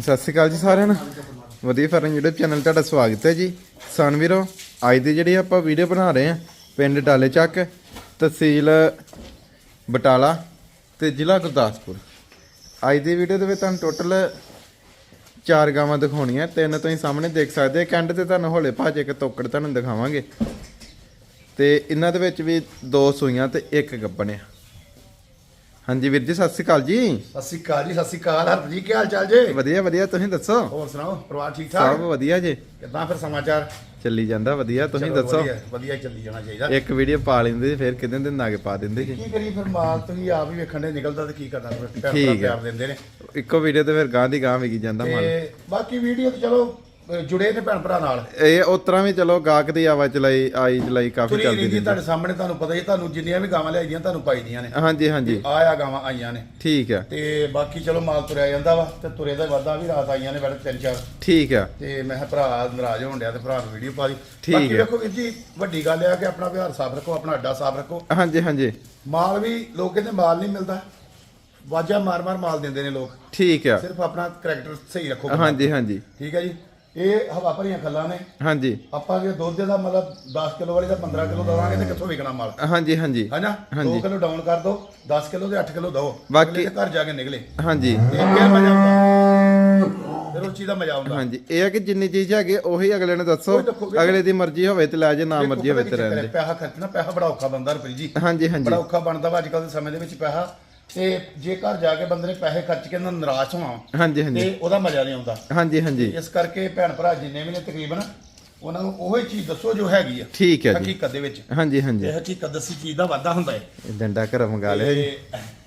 ਸਤਿ ਸ਼੍ਰੀ ਅਕਾਲ ਜੀ ਸਾਰਿਆਂ ਨੂੰ। ਵਧੀਆ ਫਰਨ YouTube ਚੈਨਲ ਤੁਹਾਡਾ ਸਵਾਗਤ ਹੈ ਜੀ। ਕਿਸਾਨ ਵੀਰੋ, ਅੱਜ ਦੀ ਜਿਹੜੀ ਆਪਾਂ ਵੀਡੀਓ ਬਣਾ ਰਹੇ ਹਾਂ, ਪਿੰਡ ਡਾਲੇ ਚੱਕ, ਤਹਿਸੀਲ ਬਟਾਲਾ ਤੇ ਜ਼ਿਲ੍ਹਾ ਗੁਰਦਾਸਪੁਰ। ਅੱਜ ਦੀ ਵੀਡੀਓ ਦੇ ਵਿੱਚ ਤੁਹਾਨੂੰ ਟੋਟਲ ਚਾਰ ਗਾਵਾਂ ਦਿਖਾਉਣੀਆਂ। ਤਿੰਨ ਤੁਸੀਂ ਸਾਹਮਣੇ ਦੇਖ ਸਕਦੇ ਹੋ। ਕੰਡ ਤੇ ਤੁਹਾਨੂੰ ਹੌਲੇ ਭਾਜੇ ਇੱਕ ਤੋਕੜ ਤੁਹਾਨੂੰ ਦਿਖਾਵਾਂਗੇ। ਤੇ ਇਹਨਾਂ ਦੇ ਵਿੱਚ ਵੀ ਦੋ ਸੂਈਆਂ ਤੇ ਇੱਕ ਗੱਬਣ ਆ ਹਾਂਜੀ ਵੀਰ ਜੀ ਸਤਿ ਸ਼੍ਰੀ ਅਕਾਲ ਜੀ। ਸਤਿ ਸ਼੍ਰੀ ਅਕਾਲ ਜੀ ਸਤਿ ਸ਼੍ਰੀ ਅਕਾਲ। ਹਰਪ ਜੀ ਕੀ ਹਾਲ ਚਾਲ ਜੀ? ਵਧੀਆ ਵਧੀਆ ਤੁਸੀਂ ਦੱਸੋ? ਹੋਰ ਸੁਣਾਓ ਪਰਿਵਾਰ ਠੀਕ ਸਭ ਠਾਕ ਵਧੀਆ ਜੀ। ਕਿੱਦਾਂ ਫਿਰ ਸਮਾਚਾਰ? ਚੱਲੀ ਜਾਂਦਾ ਵਧੀਆ ਤੁਸੀਂ ਚਲੋ ਦੱਸੋ? ਵਧੀਆ- ਵਧੀਆ ਚੱਲੀ ਜਾਣਾ ਚਾਹੀਦਾ। ਇੱਕ ਵੀਡੀਓ ਪਾ ਲੈਂਦੇ ਫਿਰ ਕਿਤੇ ਦਿਨ ਆਗੇ ਪਾ ਦਿੰਦੇ ਜੀ। ਕੀ ਕਰੀ ਫਿਰ ਮਾਲ ਤੁਸੀਂ ਆਪ ਹੀ ਵੇਖਣ ਦੇ ਨਿਕਲਦਾ ਤੇ ਕੀ ਕਰਨਾ ਫਿਰ ਭੈਣ ਭਰਾ ਠੀਕ ਹੈ। ਪਿਆਰ ਦਿੰਦੇ ਨੇ। ਇੱਕੋ ਵੀਡੀਓ ਤੇ ਫਿਰ ਗਾਂ ਦੀ ਗਾਂ ਵਿਕੀ ਜਾਂਦਾ ਮਾਲ। ਤੇ ਬਾਕੀ ਵੀਡੀਓ ਤੇ ਚਲੋ ਜੁੜੇ ਨੇ ਭੈਣ ਭਰਾ ਨਾਲ? ਇਹ ਉਤਰਾ ਵੀ ਚਲੋ ਗਾਹਕ ਦੀ ਆਵਾਜ਼ ਚਲਾਈ ਆਈ ਚਲਾਈ ਕਾਫੀ ਤੁਰੀ ਚੱਲਦੀ ਰਹਿੰਦੀ ਤੁਹਾਡੇ ਸਾਹਮਣੇ ਤੁਹਾਨੂੰ ਪਤਾ ਹੀ ਤੁਹਾਨੂੰ ਜਿੰਨੀਆਂ ਵੀ ਗਾਵਾਂ ਲਿਆਈਆਂ ਤੁਹਾਨੂੰ ਪਾਈਦੀਆਂ ਨੇ। ਹਾਂਜੀ ਹਾਂਜੀ। ਆਇਆ ਗਾਵਾਂ ਆਈਆਂ ਨੇ। ਠੀਕ ਆ। ਤੇ ਬਾਕੀ ਚਲੋ ਮਾਲ ਤੁਰਿਆ ਜਾਂਦਾ ਵਾ ਤੇ ਤੁਰੇ ਦਾ ਵਾਦਾ ਵੀ ਰਾਤ ਆਈਆਂ ਨੇ ਬੜੇ ਤਿੰਨ ਚਾਰ। ਠੀਕ ਆ। ਤੇ ਮੈਂ ਕਿਹਾ ਭਰਾ ਨਾਰਾਜ਼ ਹੋਣ ਡਿਆ ਤੇ ਭਰਾ ਨੂੰ ਵੀਡੀਓ ਪਾ ਦੀ। ਬਾਕੀ। ਵੇਖੋ ਵੀਰ ਜੀ ਵੱਡੀ ਗੱਲ ਇਹ ਆ ਕਿ ਆਪਣਾ ਵਿਹਾਰ ਸਾਫ਼ ਰੱਖੋ ਆਪਣਾ ਅੱਡਾ ਸਾਫ਼ ਰੱਖੋ। ਹਾਂਜੀ ਹਾਂਜੀ। ਮਾਲ ਵੀ ਲੋਕ ਕਹਿੰਦੇ ਮਾਲ ਨਹੀਂ ਮਿਲਦਾ। ਵਾਜਾ ਮਾਰ ਮਾਰ ਮਾਲ ਦਿੰਦੇ ਨੇ ਲੋਕ। ਠੀਕ ਆ। ਸਿਰਫ ਆਪਣਾ ਕਰੈਕਟਰ ਸਹੀ ਰੱਖੋ। ਹਾਂਜੀ ਹਾਂਜੀ। ਠੀਕ ਹੈ ਜੀ। ਇਹ ਹਵਾ ਭਰੀਆਂ ਖੱਲਾਂ ਨੇ। ਹਾਂਜੀ। ਆਪਾਂ ਜੇ ਦੁੱਧ ਦਾ ਮਤਲਬ 10 ਕਿਲੋ ਵਾਲੀ ਦਾ 15 ਕਿਲੋ ਦਵਾਂਗੇ ਤੇ ਕਿੱਥੋਂ ਵਿਕਣਾ ਮਾਲ? ਹਾਂਜੀ ਹਾਂਜੀ। ਹੈਨਾ 2 ਕਿਲੋ ਡਾਊਨ ਕਰ ਦੋ 10 ਕਿਲੋ ਦੇ 8 ਕਿਲੋ ਦੋ ਬਾਕੀ- ਘਰ ਜਾ ਕੇ ਨਿਕਲੇ। ਹਾਂਜੀ। ਇਹ ਫਿਰ ਮਜ਼ਾ ਆਉਂਦਾ? ਫਿਰ ਚੀਜ਼ ਦਾ ਮਜ਼ਾ ਆਉਂਦਾ। ਹਾਂਜੀ। ਇਹ ਆ ਕਿ ਜਿੰਨੀ ਚੀਜ਼ ਹੈਗੀ ਉਹੀ ਅਗਲੇ ਨੇ ਦੱਸੋ। ਅਗਲੇ ਦੀ ਮਰਜ਼ੀ ਹੋਵੇ ਤੇ ਲੈ ਜੇ ਨਾ ਮਰਜ਼ੀ ਹੋਵੇ ਤੇ ਰਹਿਣ ਦੇ। ਪੈਸਾ ਖਰਚਣਾ ਪੈਸਾ ਬੜਾ ਔਖਾ ਬੰਦਾ ਰੁਪਏ ਜੀ। ਹਾਂਜੀ ਹਾਂਜੀ। ਬੜਾ ਔਖਾ ਬਣਦਾ ਵਾ ਅੱਜ ਕੱਲ੍ਹ ਦੇ ਸਮੇਂ ਦੇ ਵਿੱਚ ਪੈਸਾ। ਤੇ ਜੇ ਘਰ ਜਾ ਕੇ ਬੰਦੇ ਨੇ ਪੈਸੇ ਖਰਚ ਕੇ ਨਾ ਨਿਰਾਸ਼ ਹੋਣਾ ਹਾਂਜੀ ਹਾਂਜੀ। ਤੇ ਉਹਦਾ ਮਜ਼ਾ ਨਹੀਂ ਆਉਂਦਾ। ਹਾਂਜੀ ਹਾਂਜੀ। ਇਸ ਕਰਕੇ ਭੈਣ ਭਰਾ ਜਿੰਨੇ ਵੀ ਨੇ ਤਕਰੀਬਨ ਉਹਨਾਂ ਨੂੰ ਉਹੀ ਚੀਜ਼ ਦੱਸੋ ਜੋ ਹੈਗੀ ਆ। ਠੀਕ ਹੈ ਜੀ। ਹਕੀਕਤ ਦੇ ਵਿੱਚ। ਹਾਂਜੀ ਹਾਂਜੀ। ਇਹ ਹਕੀਕਤ ਦੱਸੀ ਚੀਜ਼ ਦਾ ਵਾਧਾ ਹੁੰਦਾ ਹੈ। ਇਹ ਡੰਡਾ ਘਰ ਮੰਗਾ ਲਿਆ ਜੀ।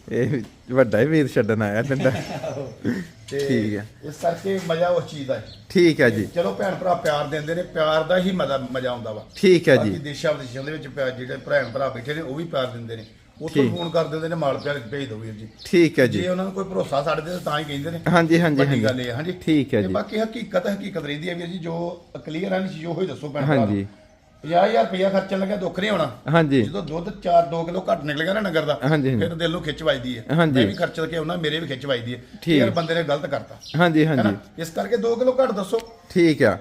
ਤੇ ਇਹ ਵੱਡਾ ਹੀ ਵੀਰ ਛੱਡਣ ਆਇਆ ਡੰਡਾ। ਤੇ ਠੀਕ ਹੈ। ਇਸ ਕਰਕੇ ਮਜ਼ਾ ਉਸ ਚੀਜ਼ ਦਾ ਹੈ। ਠੀਕ ਹੈ ਜੀ। ਚਲੋ ਭੈਣ ਭਰਾ ਪਿਆਰ ਦਿੰਦੇ ਨੇ ਪਿਆਰ ਦਾ ਹੀ ਮਜ਼ਾ ਮਜ਼ਾ ਆਉਂਦਾ ਵਾ। ਠੀਕ ਹੈ ਬਾਕੀ ਜੀ। ਦੇਸ਼ਾਂ ਵਿਦੇਸ਼ਾਂ ਦੇ ਵਿੱਚ ਪਿਆਰ ਜਿਹੜੇ ਭੈਣ ਭਰਾ ਬੈਠੇ ਨੇ ਉਹ ਵੀ ਪਿਆਰ ਦਿੰਦੇ ਨੇ। ਉੱਥੋਂ ਠੀਕ। ਫੋਨ ਕਰ ਦਿੰਦੇ ਨੇ ਮਾਲ ਪਿਆਰ ਭੇਜ ਦਿਓ ਵੀਰ ਜੀ। ਠੀਕ ਹੈ ਜੀ। ਜੇ ਉਹਨਾਂ ਨੂੰ ਕੋਈ ਭਰੋਸਾ ਸਾਡੇ ਤੇ ਤਾਂ ਹੀ ਕਹਿੰਦੇ ਨੇ। ਹਾਂਜੀ ਹਾਂਜੀ ਵੱਡੀ ਹਾਂਜੀ। ਗੱਲ ਇਹ ਹੈ ਹਾਂਜੀ। ਠੀਕ ਹੈ ਤੇ ਜੀ। ਬਾਕੀ ਹਕੀਕਤ ਹਕੀਕਤ ਰਹਿੰਦੀ ਹੈ ਵੀਰ ਜੀ ਜੋ ਕਲੀਅਰ ਹੈ ਨਹੀਂ ਜੋ ਹੀ ਦੱਸੋ ਭੈਣ ਭਰਾ। ਹਾਂਜੀ। 50000 ਰੁਪਇਆ ਖਰਚਣ ਲੱਗਿਆ ਦੁੱਖ ਨਹੀਂ ਹੋਣਾ? ਹਾਂਜੀ। ਜਦੋਂ ਦੁੱਧ 4 2 ਕਿਲੋ ਘੱਟ ਨਿਕਲ ਗਿਆ ਨਾ ਨਗਰ ਦਾ ਹਾਂਜੀ, ਹਾਂਜੀ। ਫਿਰ ਦਿਲ ਨੂੰ ਖਿੱਚ ਵੱਜਦੀ ਹੈ। ਹਾਂਜੀ। ਮੈਂ ਵੀ ਖਰਚ ਕੇ ਆਉਣਾ ਮੇਰੇ ਵੀ ਖਿੱਚ ਵੱਜਦੀ ਹੈ। ਠੀਕ। ਯਾਰ ਬੰਦੇ ਨੇ ਗਲਤ ਕਰਤਾ। ਹਾਂਜੀ ਹੈਨਾ ਹਾਂਜੀ ਇਸ ਕਰਕੇ 2 ਕਿਲੋ ਘੱਟ ਦੱਸੋ। ਠੀਕ ਆ।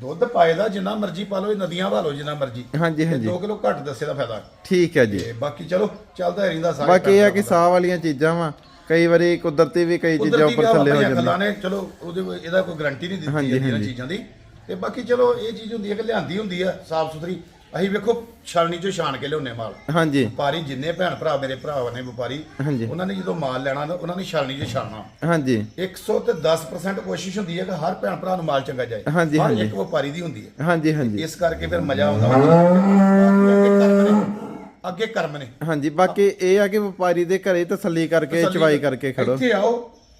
ਦੁੱਧ ਪਾਏ ਦਾ ਜਿੰਨਾ ਮਰਜ਼ੀ ਪਾ ਲਓ ਇਹ ਨਦੀਆਂ ਲਓ ਜਿੰਨਾ ਮਰਜ਼ੀ। ਹਾਂਜੀ ਹਾਂਜੀ। 2 ਕਿਲੋ ਘੱਟ ਦੱਸੇ ਦਾ ਫਾਇਦਾ। ਠੀਕ ਹੈ ਜੀ। ਤੇ ਬਾਕੀ ਚਲੋ ਚੱਲਦਾ ਰਹਿੰਦਾ ਸਾਰੇ ਬਾਕੀ ਇਹ ਆ ਕਿ ਸਾਹ ਵਾਲੀਆਂ ਚੀਜ਼ਾਂ ਵਾ ਕਈ ਵਾਰੀ ਕੁਦਰਤੀ ਵੀ ਕਈ ਚੀਜ਼ਾਂ ਉੱਪਰ ਥੱਲੇ ਹੋ ਜਾਂਦੀਆਂ। ਨੇ ਚਲੋ ਉਹਦੇ ਇਹਦਾ ਕੋਈ ਗਾਰੰਟੀ ਨਹੀਂ ਦਿੱਤੀ ਇਹਨਾਂ। ਚੀਜ਼ਾਂ ਦੀ। ਤੇ ਬਾਕੀ ਚਲੋ ਇਹ ਚੀਜ਼ ਹੁੰਦੀ ਹੈ ਕਿ ਲਿਆਂਦੀ ਹੁੰਦੀ ਆ ਸਾਫ਼ ਸੁਥਰੀ ਅਸੀਂ ਵੇਖੋ ਛਾਲਣੀ ਚੋਂ ਛਾਣ ਕੇ ਲਿਆਉਨੇ ਮਾਲ। ਹਾਂਜੀ। ਵਪਾਰੀ ਜਿੰਨੇ ਭੈਣ ਭਰਾ ਮੇਰੇ ਭਰਾ ਨੇ ਵਪਾਰੀ ਹਾਂਜੀ। ਉਹਨਾਂ ਨੇ ਜਦੋਂ ਮਾਲ ਲੈਣਾ ਨਾ ਉਹਨਾਂ ਨੇ ਛਾਲਣੀ 'ਚ ਛਾਲਣਾ ਹਾਂਜੀ। 100 ਤੇ 10% ਕੋਸ਼ਿਸ਼ ਹੁੰਦੀ ਹੈ ਕਿ ਹਰ ਭੈਣ ਭਰਾ ਨੂੰ ਮਾਲ ਚੰਗਾ ਜਾਏ। ਹਾਂਜੀ, ਹਰ ਹਾਂਜੀ। ਇੱਕ ਵਪਾਰੀ ਦੀ ਹੁੰਦੀ ਹੈ। ਹਾਂਜੀ ਹਾਂਜੀ। ਇਸ ਕਰਕੇ ਫਿਰ ਮਜ਼ਾ ਆਉਂਦਾ। ਅੱਗੇ ਕਰਮ ਨੇ। ਅੱਗੇ ਕਰਮ ਨੇ। ਹਾਂਜੀ ਬਾਕੀ ਇਹ ਆ ਕਿ ਵਪਾਰੀ ਦੇ ਘਰੇ ਤਸੱਲੀ ਕਰਕੇ ਚਵਾਈ ਕਰਕੇ ਖੜੋ। ਇੱਥੇ ਆਓ।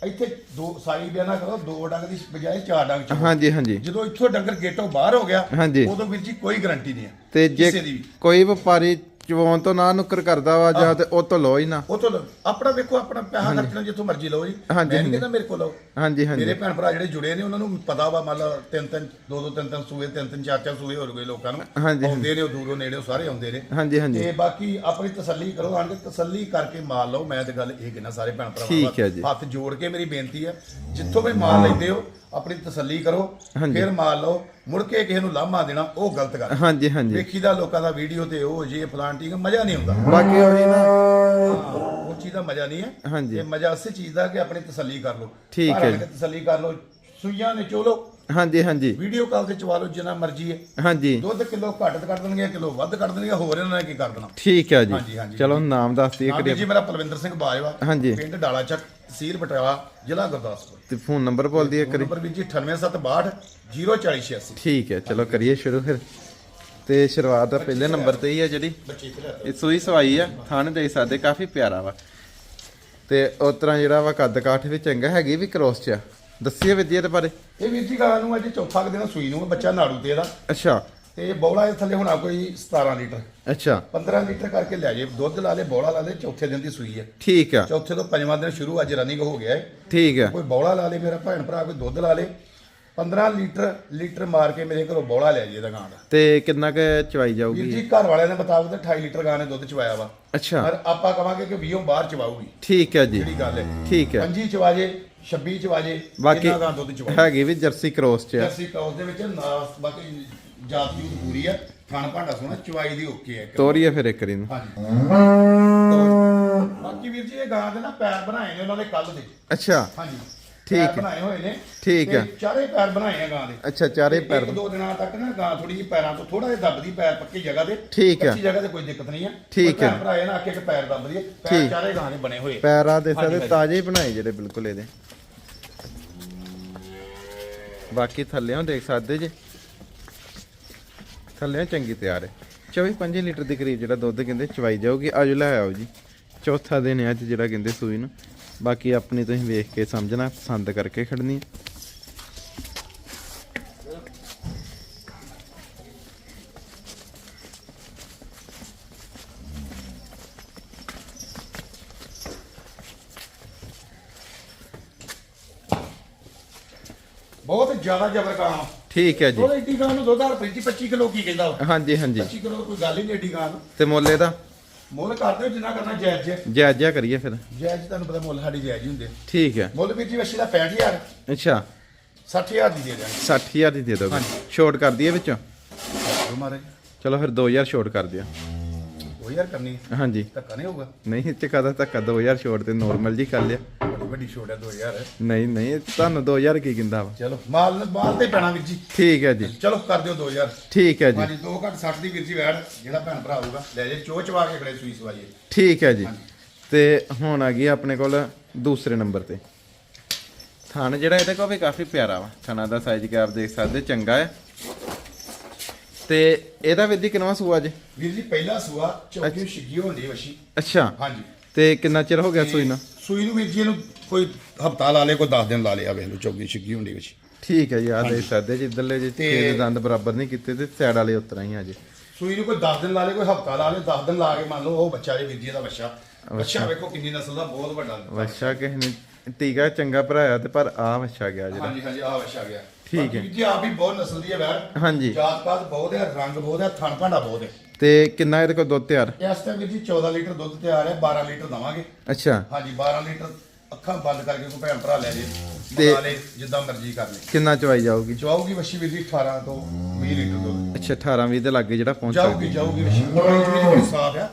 ਇੱਥੇ ਦੋ ਸਾਈ ਬਿਆਨਾ ਕਰੋ ਦੋ ਡੰਗ ਦੀ ਬਜਾਏ ਚਾਰ ਡੰਗ ਚੋ ਹਾਂਜੀ ਹਾਂਜੀ। ਜਦੋਂ ਇੱਥੋਂ ਡੰਗਰ ਗੇਟੋਂ ਬਾਹਰ ਹੋ ਗਿਆ ਹਾਂਜੀ। ਉਦੋਂ ਵੀਰ ਜੀ ਕੋਈ ਗਾਰੰਟੀ ਨਹੀਂ ਹੈ। ਤੇ ਜੇ ਕਿਸੇ ਦੀ ਵੀ। ਕੋਈ ਵਪਾਰੀ ਚਵਾਉਣ ਤੋਂ ਨਾ ਨੁੱਕਰ ਕਰਦਾ ਵਾ ਜਾਂ ਤੇ ਉਹ ਤੋਂ ਲੋ ਹੀ ਨਾ। ਉਹ ਤੋਂ ਲਓ। ਆਪਣਾ ਵੇਖੋ ਆਪਣਾ ਪੈਸਾ ਖਰਚਣਾ ਜਿੱਥੋਂ ਮਰਜ਼ੀ ਲਓ ਜੀ। ਮੈਂ ਹਾਂਜੀ, ਨਹੀਂ ਕਹਿੰਦਾ ਮੇਰੇ ਕੋਲ ਲਓ ਹਾਂਜੀ ਹਾਂਜੀ। ਮੇਰੇ ਭੈਣ ਭਰਾ ਜਿਹੜੇ ਜੁੜੇ ਨੇ ਉਹਨਾਂ ਨੂੰ ਪਤਾ ਵਾ ਮੰਨ ਤਿੰਨ ਤਿੰਨ ਦੋ ਦੋ ਤਿੰਨ ਤਿੰਨ ਸੂਏ ਤਿੰਨ ਤਿੰਨ ਚਾਰ ਚਾਰ ਸੂਏ ਹੋ ਗਏ ਲੋਕਾਂ ਨੂੰ। ਹਾਂਜੀ, ਆਉਂਦੇ ਨੇ ਉਹ ਦੂਰੋਂ ਨੇੜੇੋਂ ਸਾਰੇ ਆਉਂਦੇ ਨੇ। ਹਾਂਜੀ ਹਾਂਜੀ। ਤੇ ਬਾਕੀ ਆਪਣੀ ਤਸੱਲੀ ਕਰੋ ਆਣ ਕੇ ਤਸੱਲੀ ਕਰਕੇ ਮਾਲ ਲਓ। ਮੈਂ ਤੇ ਗੱਲ ਇਹ ਕਹਿਣਾ ਸਾਰੇ ਭੈਣ ਭਰਾਵਾਂ ਠੀਕ ਹੈ ਜੀ। ਹੱਥ ਜੋੜ ਕੇ ਮੇਰੀ ਬੇਨਤੀ ਹੈ ਜਿੱਥੋਂ ਵੀ ਮਾਲ ਲੈਂਦੇ ਹੋ ਆਪਣੀ ਤਸੱਲੀ ਕਰੋ ਫਿਰ ਮਾਲ ਲਓ। ਮੁੜ ਕੇ ਕਿਸੇ ਨੂੰ ਲਾਮਾ ਦੇਣਾ ਉਹ ਗਲਤ ਗੱਲ। ਹਾਂਜੀ ਹਾਂਜੀ। ਵੇਖੀਦਾ ਲੋਕਾਂ ਦਾ ਵੀਡੀਓ ਤੇ ਉਹ ਜੇ ਫਲਾਂਟਿੰਗ ਮਜ਼ਾ ਨਹੀਂ ਆਉਂਦਾ। ਬਾਕੀ ਉਹੀ ਨਾ ਉਹ ਚੀਜ਼ ਦਾ ਮਜ਼ਾ ਨਹੀਂ ਹੈ। ਹਾਂਜੀ। ਇਹ ਮਜ਼ਾ ਉਸੇ ਚੀਜ਼ ਦਾ ਕਿ ਆਪਣੀ ਤਸੱਲੀ ਕਰ ਲਓ। ਠੀਕ ਘਰ ਹੈ ਆ ਕੇ ਤਸੱਲੀ ਕਰ ਲਓ ਸੂਈਆਂ ਨੇ ਚੋਲੋ ਹਾਂਜੀ ਹਾਂਜੀ। ਵੀਡੀਓ ਕਾਲ ਤੇ ਚਵਾ ਲਓ ਜਿੰਨਾ ਮਰਜ਼ੀ ਹੈ। ਹਾਂਜੀ। ਦੁੱਧ ਕਿਲੋ ਘੱਟ ਕਰ ਦੇਣਗੇ ਕਿਲੋ ਵੱਧ ਕਰ ਦੇਣਗੇ ਹੋਰ ਇਹਨਾਂ ਨੇ ਕੀ ਕਰ ਦੇਣਾ। ਠੀਕ ਹੈ ਜੀ। ਹਾਂਜੀ, ਚਲੋ ਨਾਮ ਦੱਸ ਦਈਏ ਜੀ ਮੇਰਾ ਪਲਵਿੰਦਰ ਸਿੰਘ ਬਾਜਵਾ ਹਾਂਜੀ। ਪਿੰਡ ਡਾਲਾ ਚੱਕ ਤਹਿਸੀਲ ਬਟਾਲਾ ਜ਼ਿਲ੍ਹਾ ਗੁਰਦਾਸਪੁਰ। ਤੇ ਫੋਨ ਨੰਬਰ ਬੋਲ ਦਈਏ ਕਰੀ ਨੰਬਰ ਵੀ ਜੀ 98762 04086 ਠੀਕ ਹੈ ਚਲੋ ਕਰੀਏ ਸ਼ੁਰੂ ਫਿਰ। ਤੇ ਸ਼ੁਰੂਆਤ ਦਾ ਪਹਿਲੇ ਨੰਬਰ ਤੇ ਹੀ ਹੈ ਜਿਹੜੀ। ਇਹ ਸੂਈ ਸਵਾਈ ਆ ਥਣ ਦੇ ਸਕਦੇ ਕਾਫੀ ਪਿਆਰਾ ਵਾ। ਤੇ ਉਸ ਤਰ੍ਹਾਂ ਜਿਹੜਾ ਵਾ ਕੱਦ ਕਾਠ ਵੀ ਚੰਗਾ ਹੈਗੀ ਵੀ ਕ੍ਰੋਸ ਚ। ਦੱਸੀਏ ਵਿਦਿਆ ਦੇ ਬਾਰੇ। ਇਹ ਵੀਰ ਜੀ ਗਾਂ ਨੂੰ ਅੱਜ ਚੌਥਾ ਦਿਨ ਸੂਈ ਨੂੰ ਬੱਚਾ ਨਾੜੂ ਤੇ ਇਹਦਾ। ਅੱਛਾ। ਤੇ ਬੌਲਾ ਇਹ ਥੱਲੇ ਹੋਣਾ ਕੋਈ 17 ਲੀਟਰ। ਅੱਛਾ। 15 ਲੀਟਰ ਕਰਕੇ ਲੈ ਜੇ ਦੁੱਧ ਲਾ ਲੇ ਬੌਲਾ ਲਾ ਲੇ ਚੌਥੇ ਦਿਨ ਦੀ ਸੂਈ ਹੈ। ਠੀਕ ਆ। ਚੌਥੇ ਤੋਂ ਪੰਜਵਾਂ ਦਿਨ ਸ਼ੁਰੂ ਅੱਜ ਰਨਿੰਗ ਹੋ ਗਿਆ ਹੈ। ਠੀਕ ਆ। ਕੋਈ ਬੌਲਾ ਲਾ ਲੇ ਮੇਰਾ ਭੈਣ ਭਰਾ ਕੋਈ ਦੁੱਧ ਲਾ ਲੇ। 15 ਲੀਟਰ ਲੀਟਰ ਮਾਰ ਕੇ ਮੇਰੇ ਘਰੋਂ ਬੌਲਾ ਲੈ ਜੇ ਗਾਂ ਦਾ। ਤੇ ਕਿੰਨਾ ਕੁ ਚਵਾਈ ਵੀਰ ਜਾਊਗੀ ਜੀ ਘਰ ਵਾਲਿਆਂ ਦੇ ਮੁਤਾਬਕ ਤਾਂ 28 ਲੀਟਰ ਗਾਂ ਨੇ ਦੁੱਧ ਚਵਾਇਆ ਵਾ। ਅੱਛਾ। ਪਰ ਆਪਾਂ ਕਵਾਂਗੇ ਕਿ 20 ਬਾਹਰ ਚਵਾਊਗੀ। ਠੀਕ ਹੈ ਜੀ। ਜਿਹੜੀ ਗੱਲ ਹੈ। ਠੀਕ ਹੈ ਪੰਜੀ ਚਵਾਜੇ 26 ਚ ਵਾਜੇ ਬਾਕੀ ਇਹਨਾਂ ਦਾ ਦੁੱਧ ਚ ਵਾਜੇ ਹੈਗੀ ਵੀ ਜਰਸੀ ਕ੍ਰੋਸ ਚ ਜਰਸੀ ਕ੍ਰਾਸ ਦੇ ਵਿੱਚ ਨਾਸ ਬਾਕੀ ਜਾਤ ਦੀ ਪੂਰੀ ਆ ਥਣ ਭਾਂਡਾ ਸੋਹਣਾ ਚਵਾਈ ਦੀ ਓਕੇ ਆ ਇੱਕ। ਤੋਰੀਏ ਫਿਰ ਇੱਕ ਰੀ ਨੂੰ ਹਾਂਜੀ ਬਾਕੀ ਵੀਰ ਜੀ ਇਹ ਗਾਂ ਦੇ ਨਾ ਪੈਰ ਬਣਾਏ ਨੇ ਉਹਨਾਂ ਦੇ ਕੱਲ ਦੇ ਅੱਛਾ ਹਾਂਜੀ ਠੀਕ ਪੈਰ ਹੈ। ਬਣਾਏ ਹੋਏ ਨੇ ਠੀਕ ਤੇ ਹੈ। ਚਾਰੇ ਪੈਰ ਬਣਾਏ ਆ ਗਾਂ ਦੇ ਅੱਛਾ ਚਾਰੇ ਪੈਰ ਇੱਕ ਦੋ ਦਿਨਾਂ ਤੱਕ ਨਾ ਗਾਂ ਥੋੜੀ ਜਿਹੀ ਪੈਰਾਂ ਤੋਂ ਥੋੜਾ ਜਿਹਾ ਦੱਬਦੀ ਪੈਰ ਪੱਕੀ ਜਗ੍ਹਾ ਤੇ ਠੀਕ ਹੈ। ਕੱਚੀ ਜਗ੍ਹਾ ਤੇ ਕੋਈ ਦਿੱਕਤ ਨਹੀਂ ਆ ਠੀਕ ਪਰ ਹੈ। ਭੈਣ ਭਰਾ ਇਹ ਨਾ ਆਖੇ ਕਿ ਪੈਰ ਦੱਬਦੀ ਹੈ ਪੈਰ ਠੀਕ। ਚਾਰੇ ਗਾਂ ਦੇ ਬਣੇ ਹੋਏ ਪੈਰਾਂ ਦੇ ਸਾਰੇ ਹਾਂਜੀ। ਤਾਜ਼ੇ ਹੀ ਬਣਾਏ ਜਿਹੜੇ ਬਿਲਕੁਲ ਇਹਦੇ ਬਾਕੀ ਥੱਲਿਓਂ ਦੇਖ ਸਕਦੇ ਜੇ ਥੱਲੇ ਚੰਗੀ ਤਿਆਰ ਹੈ। 24 25 ਲੀਟਰ ਦੇ ਕਰੀਬ ਜਿਹੜਾ ਦੁੱਧ ਕਹਿੰਦੇ ਚਵਾਈ ਜਾਊਗੀ। ਆਜੋ ਲੈ ਆਓ ਜੀ। ਚੌਥਾ ਦਿਨ ਹੈ ਅੱਜ ਜਿਹੜਾ ਕਹਿੰਦੇ ਸੂਈ ਨੂੰ। ਬਾਕੀ ਆਪਣੀ ਤੁਸੀਂ ਵੇਖ ਕੇ ਸਮਝਣਾ, ਪਸੰਦ ਕਰਕੇ ਖੜਨੀ ਹੈ। ਬਹੁਤ ਜ਼ਿਆਦਾ ਜ਼ਬਰ ਗਾਂ ਠੀਕ ਹੈ ਜੀ। ਉਹ ਏਡੀ ਗਾਂ ਨੂੰ ਦੁੱਧ ਹਰ 25 ਕਿਲੋ ਕੀ ਕਹਿੰਦਾ ਵਾ? ਹਾਂਜੀ ਹਾਂਜੀ। 25 ਕਿਲੋ ਕੋਈ ਗੱਲ ਹੀ ਨਹੀਂ ਏਡੀ ਗਾਂ ਨੂੰ ਤੇ ਮੁੱਲ ਇਹਦਾ? ਮੁੱਲ ਕਰਦੇ ਹੋ ਜਿੰਨਾ ਕਰਨਾ ਜਾਇਜ਼ ਜੇ। ਜਾਇਜ਼ ਜਿਹਾ ਕਰੀਏ ਫਿਰ। ਜਾਇਜ਼ ਤੁਹਾਨੂੰ ਪਤਾ ਮੁੱਲ ਸਾਡੀ ਜਾਇਜ਼ ਹੀ ਹੁੰਦੇ ਠੀਕ ਹੈ। ਮੁੱਲ ਵੀਰ ਜੀ ਵਸ਼ੀ ਦਾ 65000 ਅੱਛਾ। 60000 ਦੀ ਦੇ ਦਿਆਂਗੇ। 60000 ਦੀ ਦੇ ਦੋਗੇ ਛੋਟ ਕਰ ਦਈਏ ਵਿੱਚੋਂ? ਉਹ ਮਾਰੇ ਚਲੋ ਫਿਰ 2000 ਛੋਟ ਕਰ ਦਿਓ। ਉਹ ਯਾਰ ਕਰਨੀ ਹੈ। ਹਾਂਜੀ। ਧੱਕਾ ਨਹੀਂ ਹੋਊਗਾ। ਨਹੀਂ ਚ ਕਾਹਦਾ ਧੱਕਾ 2000 ਛੋਟ ਤੇ ਨਾਰਮਲ ਜੀ ਕਰ ਲਿਆ। ਵੱਡੀ ਛੋਟ ਹੈ 2000 ਨਹੀਂ ਨਹੀਂ ਤੁਹਾਨੂੰ 2000 ਕੀ ਕਹਿੰਦਾ ਵਾ? ਚਲੋ ਮਾਲ ਮਾਲ ਤੇ ਪੈਣਾ ਵੀਰ ਜੀ। ਠੀਕ ਹੈ ਜੀ। ਚਲੋ ਕਰ ਦਿਓ 2000 ਠੀਕ ਹੈ ਜੀ। ਹਾਂਜੀ 2 ਘੱਟ 60 ਦੀ ਵੀਰ ਜੀ ਵੈੜ ਜਿਹੜਾ ਭੈਣ ਭਰਾ ਆਊਗਾ ਲੈ ਜੇ ਚੋ ਚਵਾ ਕੇ ਖੜੇ ਸੂਈ ਸਵਾਈਏ। ਠੀਕ ਹੈ ਜੀ। ਤੇ ਹੁਣ ਆ ਗਈ ਆਪਣੇ ਕੋਲ ਦੂਸਰੇ ਨੰਬਰ ਤੇ। ਥਣ ਜਿਹੜਾ ਇਹਦੇ ਕੋਲ ਵੀ ਕਾਫੀ ਪਿਆਰਾ ਵਾ। ਥਣਾ ਦਾ ਸਾਈਜ਼ ਕਿ ਆਪ ਦੇਖ ਸਕਦੇ ਚੰਗਾ ਹੈ। ਤੇ ਇਹਦਾ ਵਿਧੀ ਕਿਨਵਾ ਸੂਆ ਜੀ ਵੀਰ ਜੀ ਪਹਿਲਾ ਸੂਆ ਚੌਕੀ ਛਿੱਗੀ ਹੁੰਦੀ ਵਸ਼ੀ ਅੱਛਾ। ਹਾਂਜੀ। ਤੇ ਕਿੰਨਾ ਚਿਰ ਹੋ ਗਿਆ ਸੂਈ ਨੂੰ? ਸੂਈ ਨੂੰ ਵੀਰ ਜੀ ਇਹਨੂੰ ਕੋਈ ਹਫਤਾ ਲਾ ਲੇ ਕੋਈ 10 ਦਿਨ ਲਾ ਲਿਆ ਵੇਖ ਲਓ ਚੌਕੀ ਛਿੱਗੀ ਹੁੰਦੀ ਵਸ਼ੀ ਠੀਕ ਹੈ ਜੀ ਆ ਦੇਖ ਸਕਦੇ ਜੀ ਇਧਰਲੇ ਜੀ ਤੇ- ਦੰਦ ਬਰਾਬਰ ਨਹੀਂ ਕੀਤੇ ਤੇ ਸਾਈਡ ਵਾਲੇ ਉਤਰਾ ਹੀ ਆ ਜੀ। ਸੂਈ ਨੂੰ ਕੋਈ 10 ਦਿਨ ਲਾ ਲੇ ਕੋਈ ਹਫਤਾ ਲਾ ਲੇ 10 ਦਿਨ ਲਾ ਕੇ ਮੰਨ ਲਓ ਉਹ ਬੱਚਾ ਜੇ ਵੀਰ ਜੀ ਦਾ ਬੱਚਾ ਬੱਚਾ ਵੇਖੋ ਕਿੰਨੀ ਨਸਲ ਦਾ ਬਹੁਤ ਵੱਡਾ ਵਛਾ ਕਿਸੇ ਨੇ ਟੀਕਾ ਚੰਗਾ ਭਰਾਇਆ ਤੇ ਪਰ ਆ ਵਛਾ ਗਿਆ ਜਿਹੜਾ। ਹਾਂਜੀ ਹਾਂਜੀ ਆ ਬੱਚਾ ਗਿਆ। ਠੀਕ ਹੈ। ਜੀ ਆਪ ਵੀ ਬਹੁਤ ਨਸਲ ਦੀ ਹੈ ਵੈਰ। ਹਾਂਜੀ। ਜਾਤ ਪਾਤ ਬਹੁਤ ਹੈ ਰੰਗ ਬਹੁਤ ਹੈ ਥਣ ਭਾਂਡਾ ਬਹੁਤ ਹੈ। ਤੇ ਕਿੰਨਾ ਇਹਦੇ ਕੋਲ ਦੁੱਧ ਤਿਆਰ? ਇਸ ਟਾਈਮ ਜੀ 14 ਲੀਟਰ ਦੁੱਧ ਤਿਆਰ ਹੈ 12 ਲੀਟਰ ਦਵਾਂਗੇ। ਅੱਛਾ। ਹਾਂਜੀ 12 ਲੀਟਰ ਅੱਖਾਂ ਬੰਦ ਕਰਕੇ ਕੋਈ ਭੈਣ ਭਰਾ ਲੈ ਜੇ ਤੇ- ਬਣਾ ਲੇ ਜਿੱਦਾਂ ਮਰਜ਼ੀ ਕਰ ਲੇ। ਕਿੰਨਾ ਚਵਾਈ ਜਾਊਗੀ? ਚਵਾਉਗੀ ਵਸ਼ੀ ਵੀਰ ਜੀ 18 ਤੋਂ 20 ਲੀਟਰ ਦੁੱਧ। ਅੱਛਾ 18 20 ਦੇ ਲਾਗੇ ਜਿਹੜਾ ਪਹੁੰਚ ਜਾਊਗੀ ਸਕਦੀ। ਜਾਊਗੀ ਵਸ਼ੀ ਕੋਈ ਸਾਫ਼ ਆ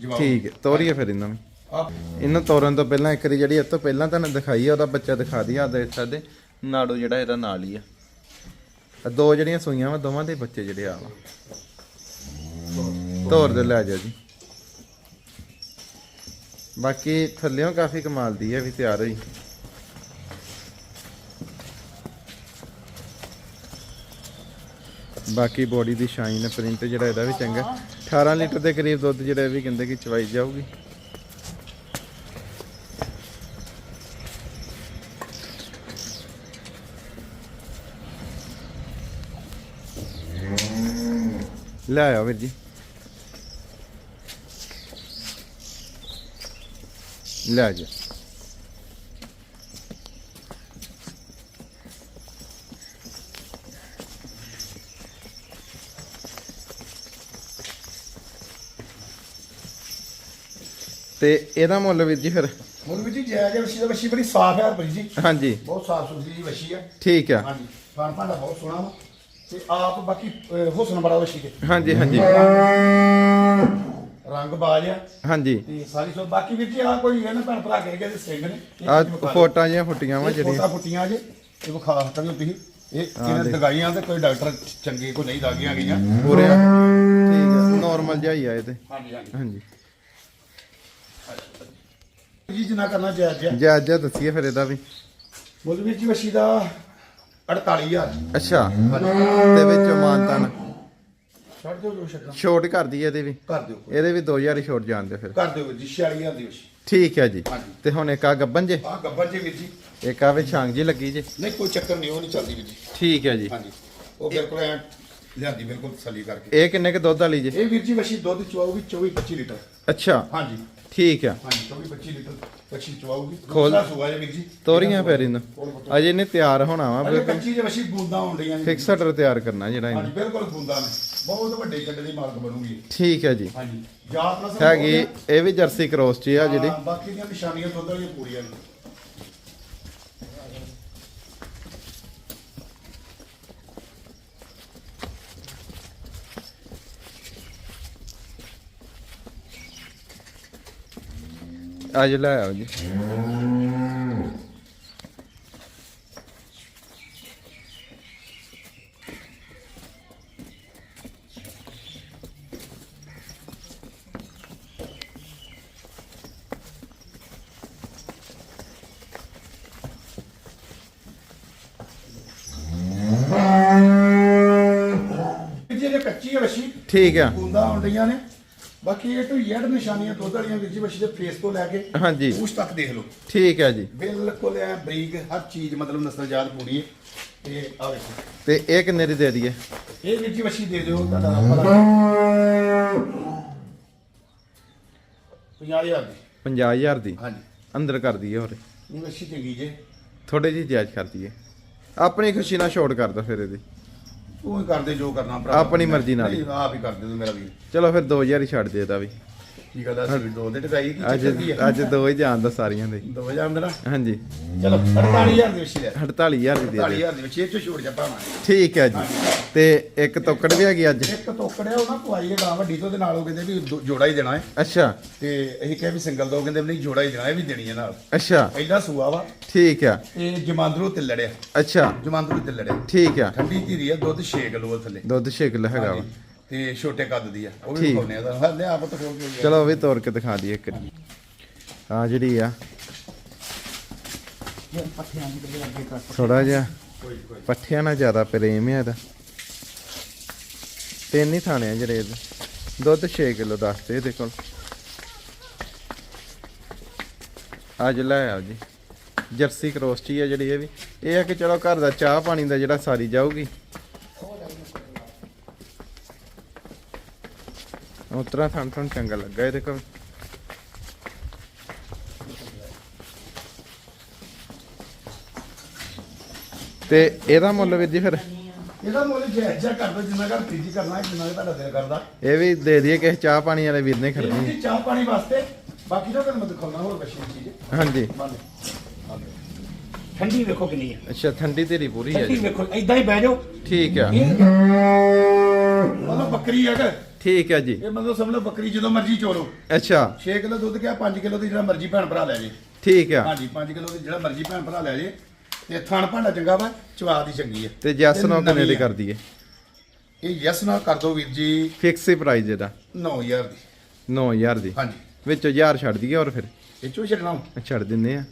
ਜਵਾਬ। ਠੀਕ ਹੈ ਤੋਰੀਏ ਫਿਰ ਇਹਨਾਂ ਨੂੰ। ਆਪ ਇਹਨੂੰ ਤੋਰਨ ਤੋਂ ਪਹਿਲਾਂ ਇੱਕ ਵਾਰੀ ਜਿਹੜੀ ਇਹ ਤੋਂ ਪਹਿਲਾਂ ਤੁਹਾਨੂੰ ਦਿਖਾਈ ਆ ਉਹਦਾ ਬੱਚਾ ਦਿਖਾ ਦਈਏ ਆ ਦੇਖ ਸਕਦੇ। ਨਾੜੋ ਜਿਹੜਾ ਇਹਦਾ ਨਾਲ ਹੀ ਆ। ਆਹ ਦੋ ਜਿਹੜੀਆਂ ਸੂਈਆਂ ਵਾ ਦੋਵਾਂ ਦੇ ਬੱਚੇ ਜਿਹੜੇ ਆ ਵਾ। ਤੋਰ ਦੇ ਲੈ ਜਾ ਜੀ। ਬਾਕੀ ਥੱਲਿਓਂ ਕਾਫੀ ਕਮਾਲ ਦੀ ਹੈ ਵੀ ਤਿਆਰ ਹੋਈ। ਬਾਕੀ ਬੋਡੀ ਦੀ ਸ਼ਾਈਨ ਪ੍ਰਿੰਟ ਜਿਹੜਾ ਇਹਦਾ ਵੀ ਚੰਗਾ। 18 ਲੀਟਰ ਦੇ ਕਰੀਬ ਦੁੱਧ ਜਿਹੜਾ ਇਹ ਵੀ ਕਹਿੰਦੇ ਕਿ ਚਵਾਈ ਜਾਊਗੀ। ਲੈ ਆਓ ਵੀਰ ਜੀ। ਲੈ ਜਾ ਤੇ ਇਹਦਾ ਮੁੱਲ ਵੀਰ ਜੀ ਫਿਰ? ਮੁੱਲ ਵੀ ਜੀ ਜਾਇਜ਼ ਹੈ ਵਸ਼ੀ ਦਾ ਵਸ਼ੀ ਬੜੀ ਸਾਫ਼ ਹੈ ਭਾਈ ਜੀ। ਹਾਂਜੀ। ਬਹੁਤ ਸਾਫ਼ ਸੁਥਰੀ ਜੀ ਵਸ਼ੀ ਹੈ। ਠੀਕ ਆ। ਹਾਂਜੀ ਖਾਣ ਬਹੁਤ ਸੋਹਣਾ ਵਾ। ਤੇ ਆਪ ਬਾਕੀ ਹੁਸਨ ਬੜਾ ਵਸ਼ੀ ਦੇ। ਹਾਂਜੀ ਹਾਂਜੀ। ਰੰਗ ਬਾਜ ਆ। ਹਾਂਜੀ। ਤੇ ਸਾਰੀ ਸੋ ਬਾਕੀ ਵੀਰ ਜੀ ਆ ਕੋਈ ਹੈ ਨਾ ਭੈਣ ਭਰਾ ਕੇ ਗਏ ਸਿੰਘ ਨੇ। ਆ। ਫੋਟਾਂ ਜਿਹੀਆਂ ਫੁੱਟੀਆਂ ਵਾ ਜਿਹੜੀਆਂ। ਫੋਟਾ ਫੁੱਟੀਆਂ ਜੇ। ਇਹ ਵਿਖਾ ਸਕਦੇ ਤੁਸੀਂ। ਇਹ ਕਿਹਨੇ ਦਗਾਈਆਂ ਤੇ ਕੋਈ ਡਾਕਟਰ ਚੰਗੇ ਕੋਈ ਨਹੀਂ ਦਾਗੀਆਂ ਗਈਆਂ। ਪੂਰੇ ਠੀਕ ਆ। ਨਾਰਮਲ ਜਿਹਾ ਹੀ ਆ ਇਹ ਤੇ। ਹਾਂਜੀ ਹਾਂਜੀ। ਜੀ ਜਿੰਨਾ ਕਰਨਾ ਜਾਇਜ਼ ਹੈ ਜਾ ਜਾ ਦੱਸੀਏ ਫਿਰ ਇਹਦਾ ਵੀ। ਮੁੱਲ ਵੀਰ ਜੀ ਵਸ਼ੀ ਦਾ 48000 ਅੱਛਾ। ਤੇ ਵਿੱਚ ਮਾਨਤਨ। ਛੱਡ ਦਿਓ ਜੋ ਛੱਡਣਾ। ਛੋਟ ਕਰ ਦਈਏ ਇਹਦੇ ਵੀ। ਕਰ ਦਿਓ ਇਹਦੇ ਵੀ 2000 ਹੀ ਛੋਟ ਜਾਣ ਦਿਓ ਫਿਰ। ਕਰ ਦਿਓ ਵੀਰ ਜੀ 46000 ਦੀ ਵਸ਼ੀ ਠੀਕ ਹੈ ਜੀ। ਹਾਂਜੀ। ਤੇ ਹੁਣ ਇੱਕ ਆ ਗੱਬਨ ਜੇ। ਆ ਗੱਬਰ ਜੀ ਵੀਰ ਜੀ। ਇੱਕ ਆ ਵਿੱਚ ਛਾਂਗ ਜੀ ਲੱਗੀ ਜੇ। ਨਹੀਂ ਕੋਈ ਚੱਕਰ ਨਹੀਂ ਉਹ ਨਹੀਂ ਚੱਲਦੀ ਵੀਰ ਜੀ। ਠੀਕ ਹੈ ਜੀ। ਹਾਂਜੀ। ਉਹ ਬਿਲਕੁਲ ਐ ਲਿਆਂਦੀ ਬਿਲਕੁਲ ਤਸੱਲੀ ਕਰਕੇ। ਇਹ ਕਿੰਨੇ ਕ ਦੁੱਧ ਵਾਲੀ ਜੇ? ਇਹ ਵੀਰ ਜੀ ਵਸ਼ੀ ਦੁੱਧ ਚਵਾਉਗੀ 24 25 ਲੀਟਰ। ਅੱਛਾ। ਹਾਂਜੀ। ਠੀਕ ਆ। ਹਾਂਜੀ 24 25 ਲੀਟਰ ਵਸ਼ੀ ਚਵਾਉਗੀ ਖੋਲ। ਦੂਸਰਾ ਸੂਆ ਜੀ ਵੀਰ ਜੀ। ਤੋਰੀਆਂ ਪੈਰੀ ਨੂੰ। ਅਜੇ ਇਹਨੇ ਤਿਆਰ ਹੋਣਾ ਵਾ ਅਜੇ ਬਿਲਕੁਲ। ਕੱਚੀ ਜਿਹੀ ਵਸ਼ੀ ਬੂੰਦਾਂ ਆਉਣ ਡਈਆਂ ਨੇ। ਫਿਕਸਡ ਤਿਆਰ ਕਰਨਾ ਜਿਹੜਾ ਹਾਂਜੀ ਇਹਨੇ ਬਿਲਕੁਲ ਬੂੰਦਾਂ ਨੇ। ਬਹੁਤ ਵੱਡੇ ਚੱਡੇ ਦੀ ਮਾਲਕ ਬਣੂਗੀ ਠੀਕ ਹੈ ਜੀ। ਹਾਂਜੀ ਜਾਤ ਨਸਲ ਹੈਗੀ ਇਹ ਵੀ ਜਰਸੀ ਕ੍ਰੋਸ ਚ ਆ। ਜਿਹੜੀ। ਹਾਂ, ਬਾਕੀ ਦੀਆਂ ਨਿਸ਼ਾਨੀਆਂ ਦੁੱਧ ਵਾਲੀਆਂ ਪੂਰੀਆਂ ਨੇ। ਅੱਜ ਲੈ ਆਓ ਜੀ। ਕੱਚੀ ਹੈ ਠੀਕ ਆ। ਬੂੰਦਾਂ ਆਉਂਦੀਆਂ ਨੇ। ਬਾਕੀ ਇਹ ਤੋਂ ਯੜ ਨਿਸ਼ਾਨੀਆਂ ਦੁੱਧ ਵਾਲੀਆਂ ਵੀਰ ਜੀ ਦੇ ਫੇਸ ਤੋਂ ਲੈ ਕੇ ਹਾਂਜੀ। ਉਸ ਤੱਕ ਦੇਖ ਲਓ। ਠੀਕ ਆ ਜੀ। ਬਿਲਕੁਲ ਐ ਬਰੀਕ ਹਰ ਚੀਜ਼ ਮਤਲਬ ਨਸਲਜਾਤ ਪੂਰੀ ਹੈ। ਤੇ ਆ ਵੇਖੋ। ਤੇ ਇਹ ਕਿੰਨੇ ਦੀ ਦੇ ਦਈਏ? ਇਹ ਵੀਰ ਜੀ ਦੇ ਦਿਓ ਤੁਹਾਡਾ ਭਲਾ 50000 ਦੀ। 50000 ਦੀ? ਹਾਂਜੀ। ਅੰਦਰ ਕਰ ਦਈਏ ਹੋਰ। ਇਹ ਵਸ਼ੀ ਚੰਗੀ ਜੇ। ਥੋੜੇ ਜਿਹੀ ਜਾਇਜ਼ ਕਰ ਦਈਏ। ਆਪਣੀ ਖੁਸ਼ੀ ਨਾਲ ਛੋਟ ਕਰ ਦੋ ਫਿਰ ਇਹਦੀ। ਤੂੰ ਹੀ ਕਰਦੇ ਜੋ ਕਰਨਾ ਆਪਣੀ ਮਰਜ਼ੀ ਨਾਲ ਹੀ। ਨਹੀਂ, ਆਪ ਹੀ ਕਰ ਦੇ ਤੂੰ ਮੇਰਾ ਵੀਰ। ਚਲੋ ਫਿਰ 2000 ਹੀ ਛੱਡ ਦੇ ਇਹਦਾ ਵੀ। ਕੀ ਗੱਲ ਹੈ ਦੋ ਦੇ ਟਕਾਈ ਕੀ ਅੱਜ ਚੱਕਰ ਕੀ ਹੈ ਅੱਜ ਦੋ ਹੀ ਜਾਣ ਦਾ ਸਾਰੀਆਂ ਦੇ। ਦੋ ਹਜ਼ਾਰ ਮੇਰਾ ਹਾਂਜੀ। ਚਲੋ 48000 ਦੀ ਵਸ਼ੀ ਲੈ। 48000 ਦੀ ਦੇ ਦੇ 48000 ਦੀ ਵਸ਼ੀ ਇਹ ਚੋਂ ਛੋੜ ਜਾ ਪਾਵਾਂਗੇ ਠੀਕ ਹੈ ਜੀ। ਤੇ ਇੱਕ ਤੋਕੜ ਵੀ ਹੈਗੀ ਅੱਜ? ਇੱਕ ਤੋਕੜਿਆ ਉਹ ਨਾ ਪਵਾਈ ਦੇ ਗਾਂ ਵੱਡੀ ਤੋਂ ਉਹਦੇ ਨਾਲ ਉਹ ਕਹਿੰਦੇ ਵੀ ਦੋ- ਜੋੜਾ ਹੀ ਦੇਣਾ ਹੈ। ਅੱਛਾ। ਤੇ ਅਸੀਂ ਕਿਹਾ ਵੀ ਸਿੰਗਲ ਦੋ ਕਹਿੰਦੇ ਨਹੀਂ ਜੋੜਾ ਹੀ ਦੇਣਾ ਇਹ ਵੀ ਦੇਣੀ ਹੈ ਨਾਲ। ਅੱਛਾ। ਪਹਿਲਾ ਸੂਆ ਵਾ। ਠੀਕ ਆ। ਤੇ ਜਮਾਂਦਰੂ ਤੇ ਲੜਿਆ। ਅੱਛਾ। ਜਮਾਂਦਰੂ ਤੇ ਲੜਿਆ। ਠੀਕ ਆ। ਠੰਡੀ ਧੀਰੀ ਆ ਦੁੱਧ 6 ਕਿਲੋ ਥੱਲੇ। ਦੁੱਧ 6 ਕਿਲੋ ਹੈਗਾ ਵਾ। ਤੇ ਛੋਟੇ ਕੱਦ ਦੀ ਆ। ਉਹ ਵੀ ਠੀਕ। ਆ। ਤਾਂ ਹਲੇ ਆਪ ਤਾਂ ਖੋਲ ਕੇ ਚਲੋ ਉਹ ਵੀ ਤੋੜ ਕੇ ਦਿਖਾ ਦਈਏ ਇੱਕ ਆ ਜਿਹੜੀ ਆ। ਥੋੜਾ ਜਿਹਾ ਪੱਠਿਆਂ ਨਾਲ ਜ਼ਿਆਦਾ ਪ੍ਰੇਮ ਹੈ ਇਹਦਾ। ਤਿੰਨ ਹੀ ਥਾਣੇ ਆ ਜਿਹੜੇ ਇਹਦੇ। ਦੁੱਧ 6 ਕਿਲੋ ਦੱਸਦੇ ਇਹਦੇ ਕੋਲ। ਅੱਜ ਲੈ ਆਓ ਜੀ। ਜਰਸੀ ਕ੍ਰੋਸ ਚੀ ਆ ਜਿਹੜੀ ਇਹ ਵੀ। ਇਹ ਆ ਕਿ ਚਲੋ ਘਰ ਦਾ ਚਾਹ ਪਾਣੀ ਦਾ ਜਿਹੜਾ ਸਾਰੀ ਜਾਊਗੀ। ਉਤਰਾ ਥਾਂ ਚੰਗਾ ਲੱਗਾ ਇਹਦੇ ਕੋਲ। ਤੇ ਇਹਦਾ ਮੁੱਲ ਵੀਰ ਜੀ ਫਿਰ? ਇਹਦਾ ਮੁੱਲ ਜਾਇਜ਼ ਜਿਹਾ ਕਰ ਦੋ ਜਿੰਨਾ ਘਰ ਤੀਜੀ ਕਰਨਾ ਹੈ ਜਿੰਨਾ ਤੁਹਾਡਾ ਦਿਲ ਕਰਦਾ। ਇਹ ਵੀ ਦੇ ਦਈਏ ਕਿਸੇ ਚਾਹ ਪਾਣੀ ਵਾਲੇ ਵੀਰ ਨੇ ਇਹ ਜੀ ਚਾਹ ਪਾਣੀ ਵਾਸਤੇ। ਬਾਕੀ ਤਾਂ ਤੁਹਾਨੂੰ ਮੈਂ ਦਿਖਾਉਣਾ ਹੋਰ ਮਸ਼ੀਨ ਚੀਜ਼। ਹਾਂਜੀ। ਠੰਡੀ ਵੇਖੋ ਕਿੰਨੀ ਹੈ ਅੱਛਾ ਠੰਡੀ ਤੇਰੀ ਪੂਰੀ ਹੈ ਠੰਡੀ ਜੀ। ਵੇਖੋ ਇਦਾਂ ਹੀ ਬਹਿ ਜਾਓ। ਠੀਕ ਆ। ਮਤਲਬ ਬੱਕਰੀ ਹੈ ਕਿ ਠੀਕ ਹੈ ਜੀ। ਇਹ ਮਤਲਬ ਸਮਝ ਲਓ ਬੱਕਰੀ ਜਦੋਂ ਮਰਜ਼ੀ ਚੋਲੋ। ਅੱਛਾ। 6 ਕਿਲੋ ਦੁੱਧ ਕਿਹਾ 5 ਕਿਲੋ ਦੀ ਜਿਹੜਾ ਮਰਜ਼ੀ ਭੈਣ ਭਰਾ ਲੈ ਜੇ। ਠੀਕ ਆ। ਹਾਂਜੀ 5 ਕਿਲੋ ਦੀ ਜਿਹੜਾ ਮਰਜ਼ੀ ਭੈਣ ਭਰਾ ਲੈ ਜੇ। ਤੇ ਥਣ ਭਾਂਡਾ ਚੰਗਾ ਵਾ ਚਵਾ ਦੀ ਚੰਗੀ ਹੈ ਤੇ ਜੈਸ ਨੋ ਕਿੰਨੇ ਦੀ। ਕਰ ਦਈਏ? ਇਹ ਯੈਸ ਨਾਲ ਕਰ ਦੋ ਵੀਰ ਜੀ। ਫਿਕਸ ਹੀ ਪ੍ਰਾਈਸ ਇਹਦਾ। 9000 ਦੀ। 9000 ਦੀ। ਹਾਂਜੀ। ਵਿੱਚੋਂ 1000 ਛੱਡ ਦਈਏ ਔਰ ਫਿਰ? ਇਹ ਚੋ ਛੱਡਣਾ ਛੱਡ ਦਿੰਨੇ ਆ।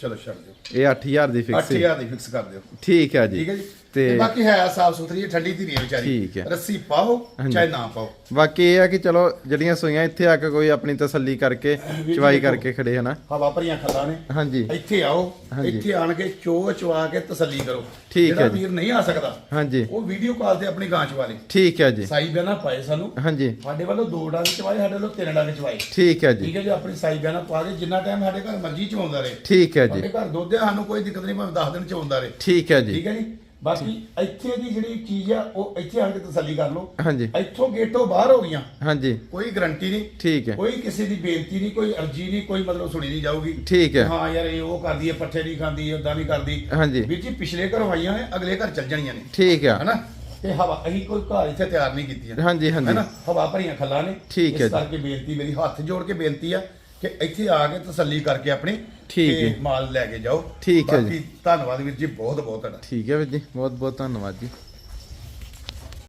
ਚਲੋ ਛੱਡ ਦਿਓ। ਇਹ 8000 ਦੀ ਫਿਕਸ 8000 ਦੀ ਫਿਕਸ ਕਰ ਦਿਓ। ਠੀਕ ਹੈ ਜੀ। ਠੀਕ ਹੈ ਜੀ। ਤੇ ਬਾਕੀ ਹੈ ਸਾਫ਼ ਸੁਥਰੀ ਠੰਡੀ ਧੀਰੀ ਵਿਚਾਰੀ। ਠੀਕ ਹੈ। ਰੱਸੀ ਪਾਓ ਚਾਹੇ ਨਾ ਪਾਓ। ਬਾਕੀ ਇਹ ਆ ਕਿ ਚਲੋ ਜਿਹੜੀਆਂ ਸੂਈਆਂ ਇੱਥੇ ਆ ਕੇ ਕੋਈ ਆਪਣੀ ਤਸੱਲੀ ਕਰਕੇ ਚਵਾਈ ਕਰਕੇ ਖੜੇ ਹਨਾ? ਹਵਾ ਭਰੀਆਂ ਖੱਲਾਂ ਨੇ। ਹਾਂਜੀ। ਇੱਥੇ ਆਓ। ਇੱਥੇ ਆਣ ਕੇ ਚੋ ਚਵਾ ਕੇ ਤਸੱਲੀ ਕਰੋ। ਠੀਕ ਹੈ ਜੀ। ਵੀਰ ਨਹੀਂ ਆ ਸਕਦਾ ਹਾਂਜੀ। ਉਹ ਵੀਡੀਓ ਕਾਲ ਤੇ ਆਪਣੀ ਗਾਂ ਚਵਾ ਲੇ। ਠੀਕ ਹੈ ਜੀ। ਸਾਈ ਬਿਆਨਾ ਪਾਏ ਸਾਨੂੰ। ਹਾਂਜੀ। ਸਾਡੇ ਵੱਲੋਂ ਦੋ ਡੰਗ ਚਵਾਏ ਸਾਡੇ ਵੱਲੋਂ ਤਿੰਨ ਡੰਗ ਚਵਾਏ। ਠੀਕ ਹੈ ਜੀ। ਠੀਕ ਹੈ ਜੀ ਆਪਣੀ ਸਾਈ ਬਿਆਨਾ ਪਾ ਕੇ ਜਿੰਨਾ ਟਾਈਮ ਸਾਡੇ ਘਰ ਮਰਜ਼ੀ ਚਵਾਉਂਦਾ ਰਹੇ। ਠੀਕ ਹੈ ਜੀ। ਸਾਡੇ ਘਰ ਦੁੱਧ ਆ ਸਾਨੂੰ ਕੋਈ ਦਿੱਕਤ ਨਹੀਂ ਭਾਵੇਂ 10 ਦਿਨ ਚਵਾਉਂਦਾ ਰਹੇ। ਠੀਕ ਹੈ ਜੀ। ਠੀਕ ਹੈ ਜੀ। ਬਾਕੀ ਇੱਥੇ ਦੀ ਜਿਹੜੀ ਚੀਜ਼ ਆ ਉਹ ਇੱਥੇ ਆਣ ਕੇ ਤਸੱਲੀ ਕਰ ਲਓ। ਹਾਂਜੀ। ਇੱਥੋਂ ਗੇਟੋਂ ਬਾਹਰ ਹੋ ਗਈਆਂ। ਹਾਂਜੀ। ਕੋਈ ਗਰੰਟੀ ਨਹੀਂ। ਠੀਕ ਹੈ। ਕੋਈ ਕਿਸੇ ਦੀ ਬੇਨਤੀ ਨਹੀਂ ਕੋਈ ਅਰਜੀ ਨਹੀਂ ਕੋਈ ਮਤਲਬ ਸੁਣੀ ਨਹੀਂ ਜਾਊਗੀ। ਠੀਕ ਹੈ। ਹਾਂ ਯਾਰ ਇਹ ਉਹ ਕਰਦੀ ਹੈ ਪੱਠੇ ਨਹੀਂ ਖਾਂਦੀ ਉਦਾਂ ਨਹੀਂ ਕਰਦੀ। ਹਾਂਜੀ। ਵੀਰ ਜੀ ਪਿਛਲੇ ਘਰੋਂ ਆਈਆਂ ਨੇ ਅਗਲੇ ਘਰ ਚੱਲ ਜਾਣੀਆਂ ਨੇ। ਠੀਕ ਆ ਹੈਨਾ? ਤੇ ਹਵਾ ਅਸੀਂ ਕੋਈ ਘਰ ਇੱਥੇ ਤਿਆਰ ਨਹੀਂ ਕੀਤੀਆਂ। ਹਾਂਜੀ ਹਾਂਜੀ। ਹੈਨਾ? ਹਵਾ ਭਰੀਆਂ ਖੱਲਾਂ ਨੇ। ਠੀਕ ਹੈ ਇਸ। ਕਰਕੇ ਬੇਨਤੀ ਮੇਰੀ ਹੱਥ ਜੋੜ ਕੇ ਬੇਨਤੀ ਆ। ਕਿ ਇੱਥੇ ਆ ਕੇ ਤਸੱਲੀ ਕਰਕੇ ਆਪਣੀ ਠੀਕ ਤੇ ਹੈ। ਮਾਲ ਲੈ ਕੇ ਜਾਓ ਠੀਕ ਹੈ ਜੀ। ਬਾਕੀ ਧੰਨਵਾਦ ਵੀਰ ਜੀ ਬਹੁਤ ਬਹੁਤ ਤੁਹਾਡਾ ਠੀਕ ਹੈ ਵੀਰ ਜੀ ਬਹੁਤ ਬਹੁਤ ਧੰਨਵਾਦ ਜੀ